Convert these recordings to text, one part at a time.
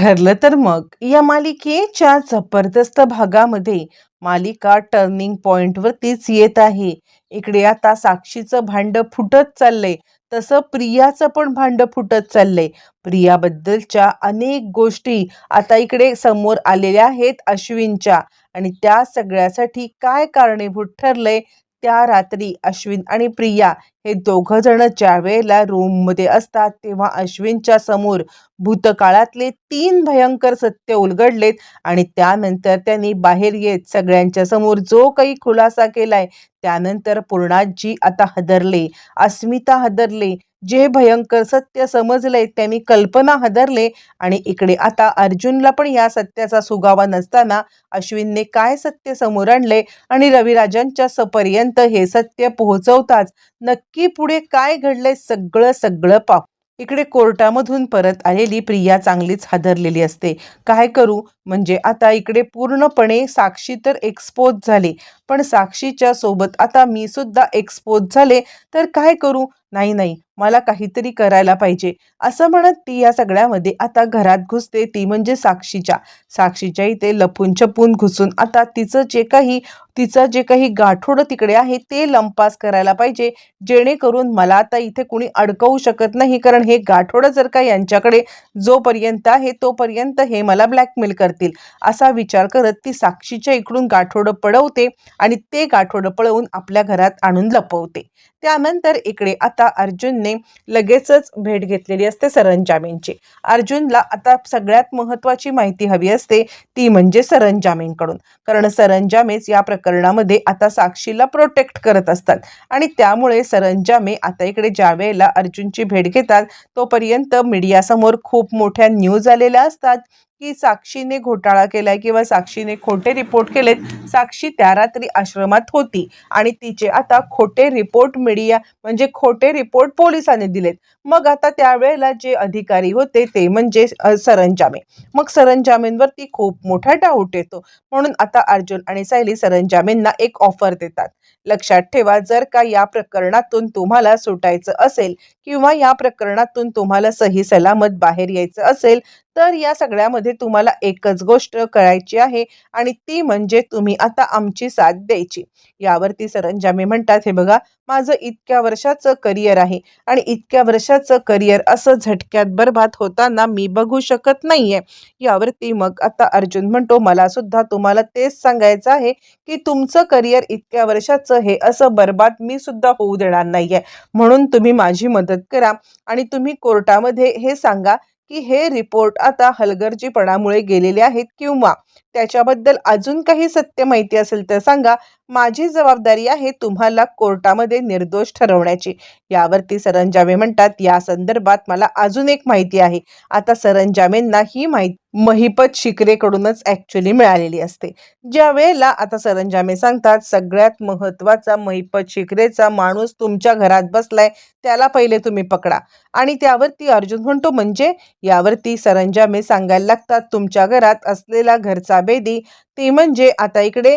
ठरलं तर मग? या मालिकेच्या जबरदस्त भागामध्ये मालिका टर्निंग पॉइंटवरतीच येत आहे. इकडे आता साक्षीचं भांडं फुटत चाललंय. तसं प्रियाचं पण भांडं फुटत चाललंय. प्रियाबद्दलच्या अनेक गोष्टी आता इकडे समोर आलेल्या आहेत अश्विनच्या. आणि त्या सगळ्यासाठी काय कारणीभूत ठरलंय त्या रात्री अश्विन आणि प्रिया हे दोघं जण ज्या वेळेला रूममध्ये असतात तेव्हा अश्विनच्या समोर भूतकाळातले तीन भयंकर सत्य उलगडलेत आणि त्यानंतर त्यांनी बाहेर येत सगळ्यांच्या समोर जो काही खुलासा केलाय त्यानंतर पूर्णाजी आता हदरले अस्मिता हदरले जे भयंकर सत्य समजले त्यांनी कल्पना हदरले आणि इकडे आता अर्जुनला पण या सत्याचा सुगावा नसताना अश्विनने काय सत्य समोर आणले आणि रविराजांच्या सपर्यंत हे सत्य पोहोचवताच नक्की पुढे काय घडले सगळं सगळं पाहू. इकडे कोर्टामधून परत आलेली प्रिया चांगलीच हादरलेली असते. काय करू? म्हणजे आता इकडे पूर्णपणे साक्षी तर एक्सपोज झाली. पण साक्षीच्या सोबत आता मी सुद्धा एक्सपोज झाले. तर काय करू? नाही नाही मला काहीतरी करायला पाहिजे. असं म्हणत ती या सगळ्यामध्ये आता घरात घुसते. ती म्हणजे साक्षीच्या. साक्षीच्या इथे लपून छपून घुसून आता तिचं जे काही तिचं जे काही गाठोडं तिकडे आहे ते लंपास करायला पाहिजे. जेणेकरून मला आता इथे कुणी अडकवू शकत नाही. कारण हे गाठोडं जर का यांच्याकडे जोपर्यंत आहे तोपर्यंत हे मला ब्लॅकमेल करतील. असा विचार करत ती साक्षीच्या इकडून गाठोडं पडवते आणि ते गाठोडं पळवून आपल्या घरात आणून लपवते. त्यानंतर इकडे आता आता अर्जुनने लगेचच भेट घेतलेली असते सरंजामींची. अर्जुनला आता सगळ्यात महत्त्वाची माहिती हवी असते ती म्हणजे सरंजामींकडून. कारण सरंजामेच या प्रकरणामध्ये आता साक्षीला प्रोटेक्ट करत असतात. आणि त्यामुळे सरंजामे आता इकडे ज्या वेळेला अर्जुनची भेट घेतात तोपर्यंत मीडियासमोर खूप मोठ्या न्यूज आलेल्या असतात. की साक्षीने घोटाळा केलाय किंवा साक्षीने खोटे रिपोर्ट केलेत साक्षी त्या रात्री आश्रमात होती. आणि तिचे आता खोटे रिपोर्ट मीडिया म्हणजे खोटे रिपोर्ट पोलिसांनी दिलेत. मग आता त्यावेळेला जे अधिकारी होते ते म्हणजे सरंजामे. मग सरंजामेंवरती खूप मोठा डाऊट येतो. म्हणून आता अर्जुन आणि सायली सरंजामेंना एक ऑफर देतात. लक्षात ठेवा जर का या प्रकरणातून तुम्हाला सुटायचं असेल किंवा या प्रकरणातून तुम्हाला सही सलामत बाहेर यायचं असेल तर या सगळ्यामध्ये तुम्हाला एकच गोष्ट करायची आहे आणि ती म्हणजे तुम्ही आता आमची साथ द्यायची. यावरती सरंजामे म्हणतात हे बघा माझं इतक्या वर्षाचं करिअर आहे आणि इतक्या वर्षाचं करिअर असं झटक्यात बरबाद होताना मी बघू शकत नाहीये. यावरती मग आता अर्जुन म्हणतो मला सुद्धा तुम्हाला तेच सांगायचं आहे की तुमचं करिअर इतक्या वर्षाचं हे असं बरबाद मी सुद्धा होऊ देणार नाहीये. म्हणून तुम्ही माझी मदत करा आणि तुम्ही कोर्टामध्ये हे सांगा की हे रिपोर्ट आता हलगर्जीपणामुळे गेलेले आहेत किंवा त्याच्याबद्दल अजून काही सत्य माहिती असेल तर सांगा. माझी जबाबदारी आहे तुम्हाला कोर्टामध्ये निर्दोष ठरवण्याची. यावरती सरंजामे म्हणतात या संदर्भात मला अजून एक माहिती आहे. आता सरंजामेंना ही माहिती महिपत शिकरेकडूनच ॲक्च्युली मिळालेली असते. ज्या वेळेला आता सरंजामे सांगतात सगळ्यात महत्त्वाचा महिपत शिकरेचा माणूस तुमच्या घरात बसलाय त्याला पहिले तुम्ही पकडा. आणि त्यावरती अर्जुन म्हणतो म्हणजे? यावरती सरंजामे सांगायला लागतात तुमच्या घरात असलेला घरचा बेदी ती म्हणजे आता इकडे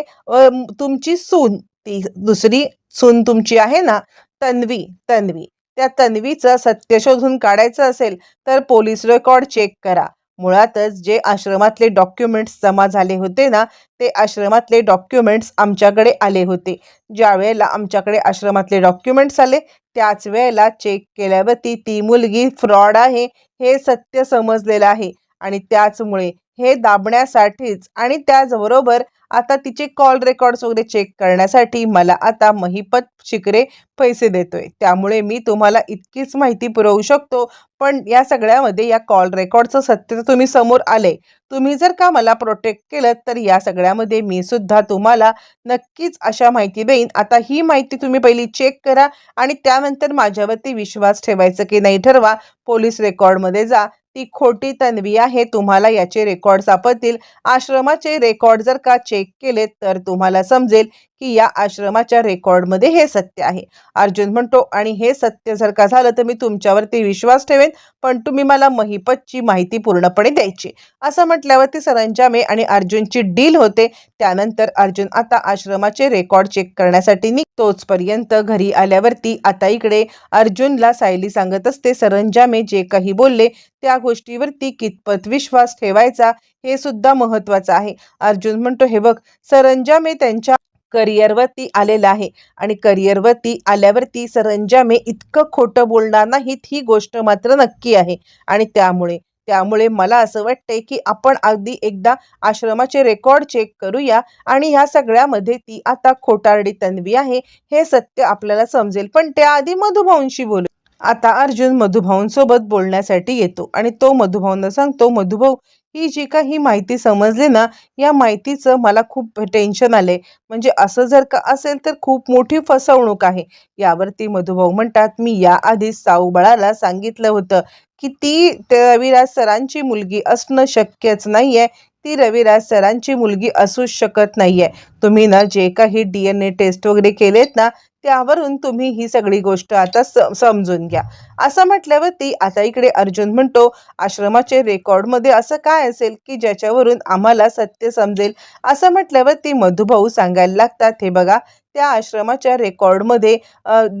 तुमची सून ती दुसरी सून तुमची आहे ना तन्वी तन्वी. त्या तन्वीचं सत्य शोधून काढायचं असेल तर पोलीस रेकॉर्ड चेक करा. मुळातच जे आश्रमातले डॉक्युमेंट्स जमा झाले होते ना ते आश्रमातले डॉक्युमेंट्स आमच्याकडे आले होते. ज्या वेळेला आमच्याकडे आश्रमातले डॉक्युमेंट्स आले त्याच वेळेला चेक केल्यावरती ती मुलगी फ्रॉड आहे हे सत्य समजलेलं आहे. आणि त्याचमुळे हे दाबण्यासाठीच आणि त्याचबरोबर आता तिचे कॉल रेकॉर्ड्स वगैरे चेक करण्यासाठी मला आता महिपत शिकरे पैसे देतोय. त्यामुळे मी तुम्हाला इतकीच माहिती पुरवू शकतो. पण या सगळ्यामध्ये या कॉल रेकॉर्डचं सत्य तर तुम्ही समोर आले. तुम्ही जर का मला प्रोटेक्ट केलं तर या सगळ्यामध्ये मी सुद्धा तुम्हाला नक्कीच अशा माहिती देईन. आता ही माहिती तुम्ही पहिली चेक करा आणि त्यानंतर माझ्यावरती विश्वास ठेवायचं की नाही ठरवा. पोलीस रेकॉर्डमध्ये जा. ती खोटी तन्वी आहे तुम्हाला याचे रेकॉर्ड सापडतील. आश्रमाचे रेकॉर्ड जर का चेक केले तर तुम्हाला समजेल की या आश्रमाच्या रेकॉर्डमध्ये हे सत्य आहे. अर्जुन म्हणतो आणि हे सत्य जर का झालं तर मी तुमच्यावरती विश्वास ठेवेन पण तुम्ही मला महिपतची माहिती पूर्णपणे द्यायची. असं म्हटल्यावरती सरंजामे आणि अर्जुनची डील होते. त्यानंतर अर्जुन आता आश्रमाचे रेकॉर्ड चेक करण्यासाठी निघतोचपर्यंत घरी आल्यावरती आता इकडे अर्जुनला सायली सांगत असते सरंजामे जे काही बोलले त्या गोष्टीवरती कितपत विश्वास ठेवायचा हे सुद्धा महत्वाचं आहे. अर्जुन म्हणतो हे बघ सरंजामे त्यांच्या करिअरवरती आलेला आहे आणि करिअरवरती आल्यावरती सरंजामे इतकं खोटं बोलणार नाहीत ही गोष्ट मात्र नक्की आहे. आणि त्यामुळे त्यामुळे मला असं वाटतंय की आपण अगदी एकदा आश्रमाचे रेकॉर्ड चेक करूया आणि ह्या सगळ्यामध्ये ती आता खोटारडी तन्वी आहे हे सत्य आपल्याला समजेल. पण त्याआधी मधुभाऊंशी बोलू. आता अर्जुन मधुभाऊंसोबत बोलण्यासाठी येतो आणि तो मधुभाऊंना सांगतो मधुभाऊ ही जी काही माहिती समजली ना या माहितीचं मला खूप टेन्शन आले म्हणजे असं जर का असेल तर खूप मोठी फसवणूक आहे. यावरती मधुभाऊ म्हणतात मी याआधीच साऊबाळाला सांगितलं होतं की ती रविराज सरांची मुलगी असणं शक्यच नाहीये. ती रविराज सरांची मुलगी असूच शकत नाहीये. तुम्ही ना जे काही डी एन ए टेस्ट वगैरे केलेत ना त्यावरून तुम्ही ही सगळी गोष्ट आता स समजून घ्या. असं म्हटल्यावरती आता इकडे अर्जुन म्हणतो आश्रमाचे रेकॉर्डमध्ये असं काय असेल की ज्याच्यावरून आम्हाला सत्य समजेल? असं म्हटल्यावरती मधुभाऊ सांगायला लागतात हे बघा त्या आश्रमाच्या रेकॉर्डमध्ये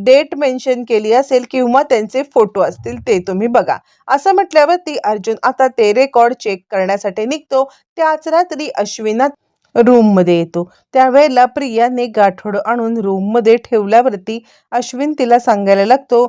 डेट मेन्शन केली असेल किंवा त्यांचे फोटो असतील ते तुम्ही बघा. असं म्हटल्यावरती अर्जुन आता ते रेकॉर्ड चेक करण्यासाठी निघतो. त्याच रात्री अश्विनाथ रूममध्ये येतो. त्यावेळेला प्रियाने गाठोड आणून रूममध्ये ठेवल्यावरती अश्विन तिला सांगायला लागतो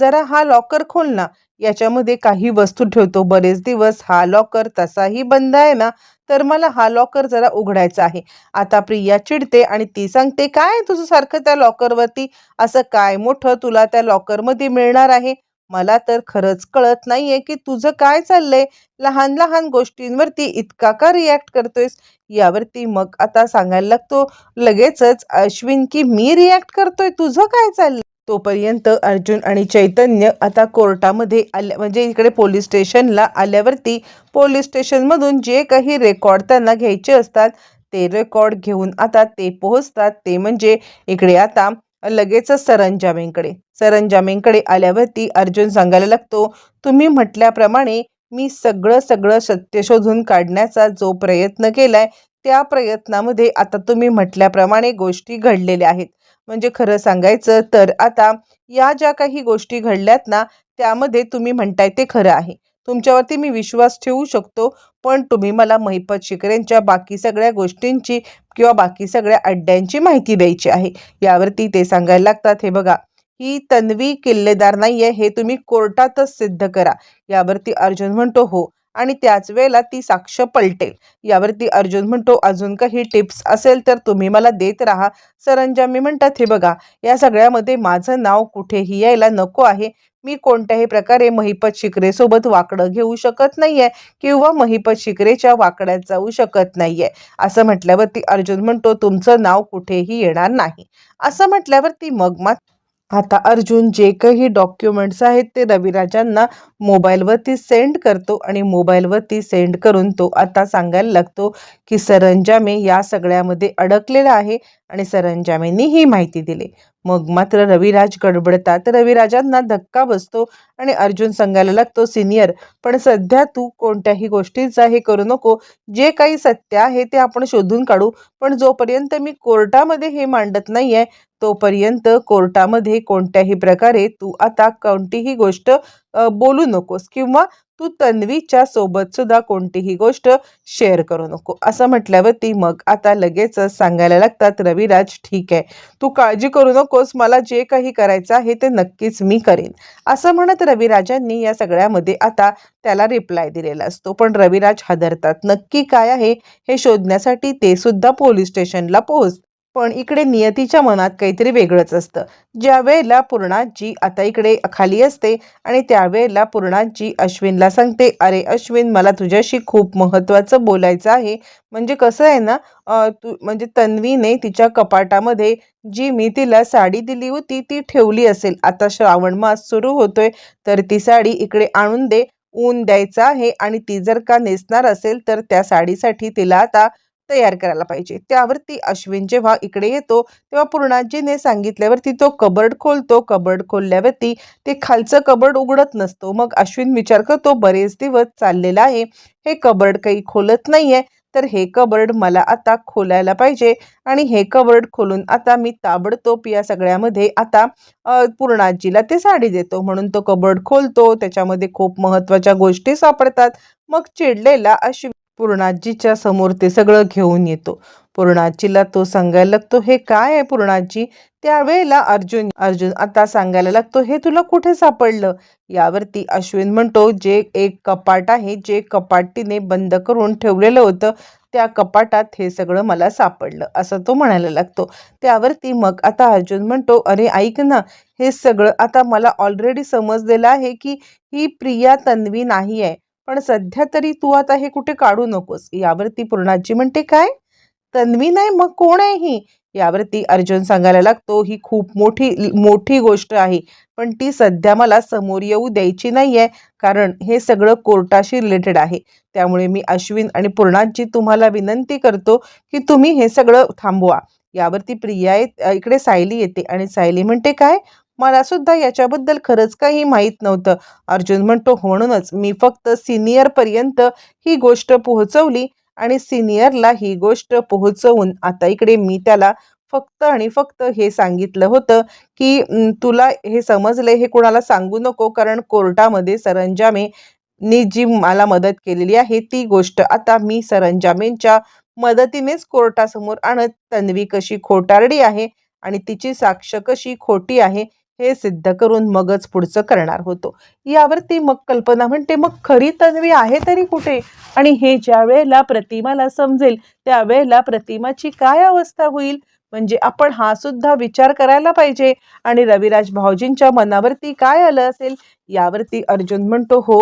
जरा हा लॉकर खोल ना याच्यामध्ये काही वस्तू ठेवतो. बरेच दिवस हा लॉकर तसाही बंद आहे ना तर मला हा लॉकर जरा उघडायचा आहे. आता प्रिया चिडते आणि ती सांगते काय तुझं सारखं त्या लॉकरवरती? असं काय मोठं तुला त्या लॉकरमध्ये मिळणार आहे? मला तर खरंच कळत नाहीये की तुझं काय चाललंय. लहान लहान गोष्टींवरती इतका का रिॲक्ट करतोयस? यावरती मग आता सांगायला लागतो लगेचच अश्विन की मी रिॲक्ट करतोय? तुझं काय चाललंय? तोपर्यंत अर्जुन आणि चैतन्य आता कोर्टामध्ये आल्या म्हणजे इकडे पोलीस स्टेशनला आल्यावरती पोलीस स्टेशनमधून जे काही रेकॉर्ड त्यांना घ्यायचे असतात ते रेकॉर्ड घेऊन आता ते पोहोचतात. ते म्हणजे इकडे आता लगेचच सरंजामींकडे. सरंजामींकडे आल्यावरती अर्जुन सांगायला लागतो तुम्ही म्हटल्याप्रमाणे मी सगळं सगळं सत्य शोधून काढण्याचा जो प्रयत्न केलाय त्या प्रयत्नामध्ये आता तुम्ही म्हटल्याप्रमाणे गोष्टी घडलेल्या आहेत. म्हणजे खरं सांगायचं तर आता या ज्या काही गोष्टी घडल्यात ना त्यामध्ये तुम्ही म्हणताय ते खरं आहे. तुमच्यावरती मी विश्वास ठेवू शकतो पण तुम्ही मला महिपत शिकरेंच्या बाकी सगळ्या गोष्टींची किंवा बाकी सगळ्या अड्ड्यांची माहिती द्यायची आहे. यावरती ते सांगायला लागतात हे बघा ही तन्वी किल्लेदार नाहीये हे तुम्ही कोर्टातच सिद्ध करा. यावरती अर्जुन म्हणतो हो आणि त्याच वेळेला ती साक्ष पलटेल. यावरती अर्जुन म्हणतो अजून काही टिप्स असेल तर तुम्ही मला देत राहा. सरंजामी म्हणतात हे बघा या सगळ्यामध्ये माझं नाव कुठेही यायला नको आहे. मी कोणत्याही प्रकारे महिपत शिकरेसोबत वाकडं घेऊ शकत नाहीये किंवा महिपत शिकरेच्या वाकड्यात जाऊ शकत नाहीये. असं म्हटल्यावरती अर्जुन म्हणतो तुमचं नाव कुठेही येणार नाही. असं म्हटल्यावरती मग मात्र आता अर्जुन जे काही डॉक्युमेंट्स आहेत ते रविराजांना मोबाईलवरती सेंड करतो आणि मोबाईलवरती सेंड करून तो आता सांगायला लागतो की सरंजामे या सगळ्यामध्ये अडकलेला आहे. आणि सरंजामेंनी ही माहिती दिली. मग मात्र रविराज गडबडतात. रविराजांना धक्का बसतो आणि अर्जुन सांगायला लागतो सिनियर पण सध्या तू कोणत्याही गोष्टीचा हे करू नको. जे काही सत्य आहे ते आपण शोधून काढू. पण जोपर्यंत मी कोर्टामध्ये हे मांडत नाही आहे तोपर्यंत कोर्टामध्ये कोणत्याही प्रकारे तू आता कोणतीही गोष्ट बोलू नकोस. किंवा तू तन्वीच्या सोबत सुद्धा कोणतीही गोष्ट शेअर करू नको. असं म्हटल्यावरती मग आता लगेचच सांगायला लागतात रविराज ठीक आहे. तू काळजी करू नकोस. मला जे काही करायचं आहे ते नक्कीच मी करेन. असं म्हणत रविराजांनी या सगळ्यामध्ये आता त्याला रिप्लाय दिलेला असतो. पण रविराज हादरतात. नक्की काय आहे हे शोधण्यासाठी ते सुद्धा पोलीस स्टेशनला पोहोच पण इकडे नियतीच्या मनात काहीतरी वेगळंच असतं. ज्या वेळेला पूर्णाजी आता इकडे खाली असते आणि त्यावेळेला पूर्णाजी अश्विनला सांगते अरे अश्विन मला तुझ्याशी खूप महत्त्वाचं बोलायचं आहे. म्हणजे कसं आहे ना तू म्हणजे तन्वीने तिच्या कपाटामध्ये जी मी तिला साडी दिली होती ती ठेवली असेल. आता श्रावण मास सुरू होतोय तर ती साडी इकडे आणून दे. ऊन द्यायचं आहे आणि ती जर का नेसणार असेल तर त्या साडीसाठी तिला आता तयार करायला पाहिजे. त्यावरती अश्विन जेव्हा इकडे येतो तेव्हा पूर्णाजीने सांगितल्यावरती तो कबर्ड खोलतो. कबर्ड खोलल्यावरती ते खालचं कबर्ड उघडत नसतो. मग अश्विन विचार करतो बरेच दिवस चाललेला आहे. हे कबर्ड काही खोलत नाहीये. तर हे कबर्ड मला आता खोलायला पाहिजे. आणि हे कबर्ड खोलून आता मी ताबडतोब या सगळ्यामध्ये आता पूर्णाजीला ते साडी देतो. म्हणून तो कबर्ड खोलतो. त्याच्यामध्ये खूप महत्त्वाच्या गोष्टी सापडतात. मग चिडलेला अश्विन पूर्णाजीच्या समोर ते सगळं घेऊन येतो. पूर्णाजीला तो सांगायला लागतो हे काय आहे पूर्णाजी? त्यावेळेला अर्जुन अर्जुन आता सांगायला लागतो हे तुला कुठे सापडलं? यावरती अश्विन म्हणतो जे एक कपाट आहे जे कपाटीने बंद करून ठेवलेलं होतं त्या कपाटात हे सगळं मला सापडलं असं तो म्हणायला लागतो. त्यावरती मग आता अर्जुन म्हणतो अरे ऐक ना हे सगळं आता मला ऑलरेडी समजलेलं आहे की ही प्रिया तन्वी नाही आहे. पण सध्या तरी तू आता हे कुठे काढू नकोस. यावरती पूर्णाजी म्हणते काय? तन्वी नाही मग कोण आहे ही? यावरती अर्जुन सांगायला लागतो ही खूप मोठी मोठी गोष्ट आहे पण ती सध्या मला समोर येऊ द्यायची नाही आहे कारण हे सगळं कोर्टाशी रिलेटेड आहे. त्यामुळे मी अश्विन आणि पूर्णाजी तुम्हाला विनंती करतो की तुम्ही हे सगळं थांबवा. यावरती प्रिया इकडे सायली येते आणि सायली म्हणते काय? मला सुद्धा याच्याबद्दल खरंच काही माहीत नव्हतं. अर्जुन म्हणतो म्हणूनच मी फक्त सिनियर पर्यंत ही गोष्ट पोहोचवली आणि सिनियरला ही गोष्ट पोहोचवून आता इकडे मी त्याला फक्त आणि फक्त हे सांगितलं होतं की तुला हे समजलंय हे कोणाला सांगू नको कारण कोर्टामध्ये सरंजामे नी जी मला मदत केलेली आहे ती गोष्ट आता मी सरंजामेंच्या मदतीनेच कोर्टासमोर आणत. तन्वी कशी खोटारडी आहे आणि तिची साक्ष कशी खोटी आहे हे सिद्ध करून मगच पुढचं करणार होतो. यावरती मग कल्पना म्हणते मग खरी तन्वी आहे तरी कुठे? आणि हे ज्या वेळेला प्रतिमाला समजेल त्यावेळेला प्रतिमाची काय अवस्था होईल? म्हणजे आपण हा सुद्धा विचार करायला पाहिजे. आणि रविराज भाऊजींच्या मनावरती काय आलं असेल? यावरती अर्जुन म्हणतो हो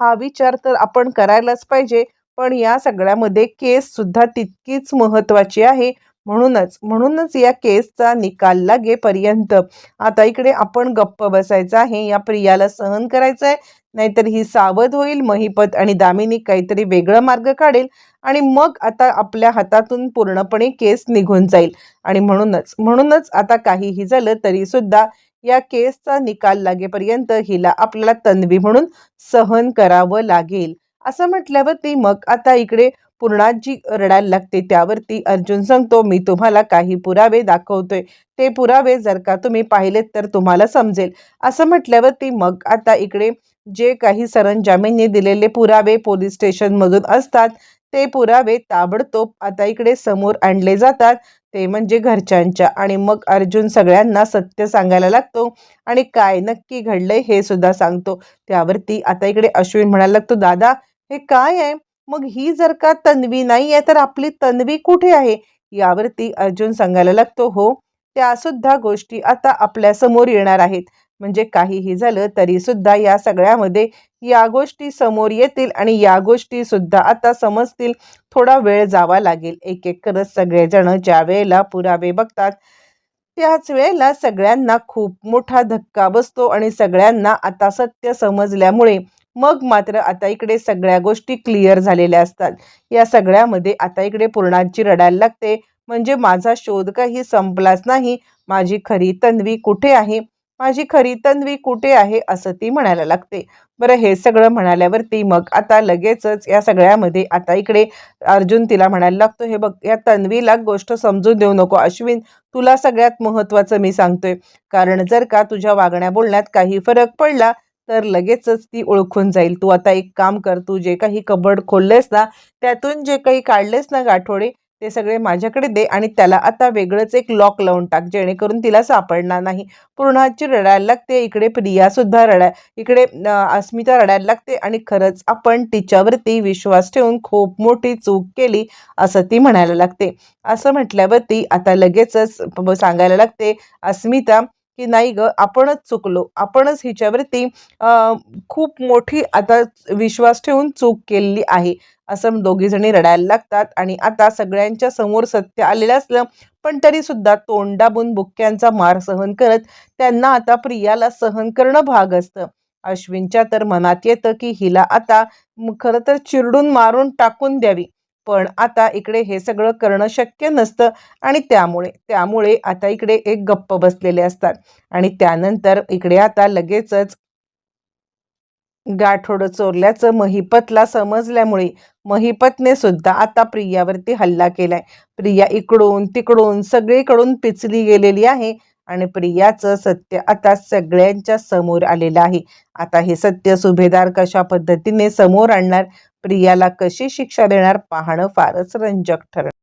हा विचार तर आपण करायलाच पाहिजे. पण या सगळ्यामध्ये केस सुद्धा तितकीच महत्वाची आहे. म्हणूनच म्हणूनच या केसचा निकाल लागेपर्यंत आता इकडे आपण गप्प बसायचं आहे. या प्रियाला सहन करायचं आहे नाहीतर ही सावध होईल महिपत आणि दामिनी काहीतरी वेगळं मार्ग काढेल आणि मग आता आपल्या हातातून पूर्णपणे केस निघून जाईल. आणि म्हणूनच म्हणूनच आता काहीही झालं तरी सुद्धा या केसचा निकाल लागेपर्यंत हिला आपल्याला तन्वी म्हणून सहन करावं लागेल. असं म्हटल्यावरती मग आता इकडे पूर्णाजी रडायला लागते. त्यावरती अर्जुन सांगतो मी तुम्हाला काही पुरावे दाखवतोय. ते पुरावे जर का तुम्ही पाहिलेत तर तुम्हाला समजेल. असं म्हटल्यावरती मग आता इकडे जे काही सरंजामींनी दिलेले पुरावे पोलीस स्टेशनमधून असतात ते पुरावे ताबडतोब आता इकडे समोर आणले जातात. ते म्हणजे घरच्यांच्या. आणि मग अर्जुन सगळ्यांना सत्य सांगायला लागतो आणि काय नक्की घडलंय हे सुद्धा सांगतो. त्यावरती आता इकडे अश्विन म्हणायला लागतो दादा हे काय आहे? मग ही जर का तन्वी नाही आहे तर आपली तन्वी कुठे आहे? यावरती अर्जुन सांगायला लागतो हो त्या सुद्धा गोष्टी आता आपल्यासमोर येणार आहेत. म्हणजे काहीही झालं तरी सुद्धा या सगळ्यामध्ये या गोष्टी समोर येतील आणि या गोष्टी सुद्धा आता समजतील. थोडा वेळ जावा लागेल. एक एक करत सगळेजण ज्या वेळेला पुरावे बघतात त्याच वेळेला सगळ्यांना खूप मोठा धक्का बसतो आणि सगळ्यांना आता सत्य समजल्यामुळे मग मात्र आता इकडे सगळ्या गोष्टी क्लिअर झालेल्या असतात. या सगळ्यामध्ये आता इकडे पूर्णाची रडायला लागते. म्हणजे माझा शोध काही संपलाच नाही. माझी खरी तन्वी कुठे आहे? माझी खरी तन्वी कुठे आहे? असं ती म्हणायला लागते. बरं हे सगळं म्हणाल्यावरती मग आता लगेचच या सगळ्यामध्ये आता इकडे अर्जुन तिला म्हणायला लागतो हे बघ या तन्वीला गोष्ट समजून देऊ नको अश्विन. तुला सगळ्यात महत्त्वाचं मी सांगतोय. कारण जर का तुझ्या वागण्या बोलण्यात काही फरक पडला तर लगेचच ती ओळखून जाईल. तू आता एक काम कर तू जे काही कबड खोललेस ना त्यातून जे काही काढलेस ना गाठोडे ते सगळे माझ्याकडे दे आणि त्याला आता वेगळंच एक लॉक लावून टाक जेणेकरून तिला सापडणार नाही. पूर्णाची रडायला लागते इकडे प्रिया सुद्धा रडाय इकडे अस्मिता रडायला लागते आणि खरंच आपण तिच्यावरती विश्वास ठेवून खूप मोठी चूक केली असं ती म्हणायला लागते. असं म्हटल्यावरती आता लगेचच सांगायला लागते अस्मिता की नाही ग आपणच चुकलो. आपणच हिच्यावरती खूप मोठी आता विश्वास ठेवून चूक केलेली आहे. असं दोघीजणी रडायला लागतात आणि आता सगळ्यांच्या समोर सत्य आलेलं असलं पण तरी सुद्धा तोंडाबून बुक्क्यांचा मार सहन करत त्यांना आता प्रियाला सहन करणं भाग असतं. अश्विनच्या तर मनात येतं की हिला आता खरं तर चिरडून मारून टाकून द्यावी. पण आता इकडे हे सगळं करणं शक्य नसतं आणि त्यामुळे त्यामुळे आता इकडे एक गप्प बसलेले असतात. आणि त्यानंतर इकडे आता लगेचच गाठोडं चोरल्याचं महिपतला समजल्यामुळे महिपतने सुद्धा आता प्रियावरती हल्ला केलाय. प्रिया इकडून तिकडून सगळीकडून पिचली गेलेली आहे. आणि प्रियाचं सत्य आता सगळ्यांच्या समोर आलेलं आहे. आता हे सत्य सुभेदार कशा पद्धतीने समोर आणणार? प्रियाला कशी शिक्षा देणार? पाहणं फारच रंजक ठरणार.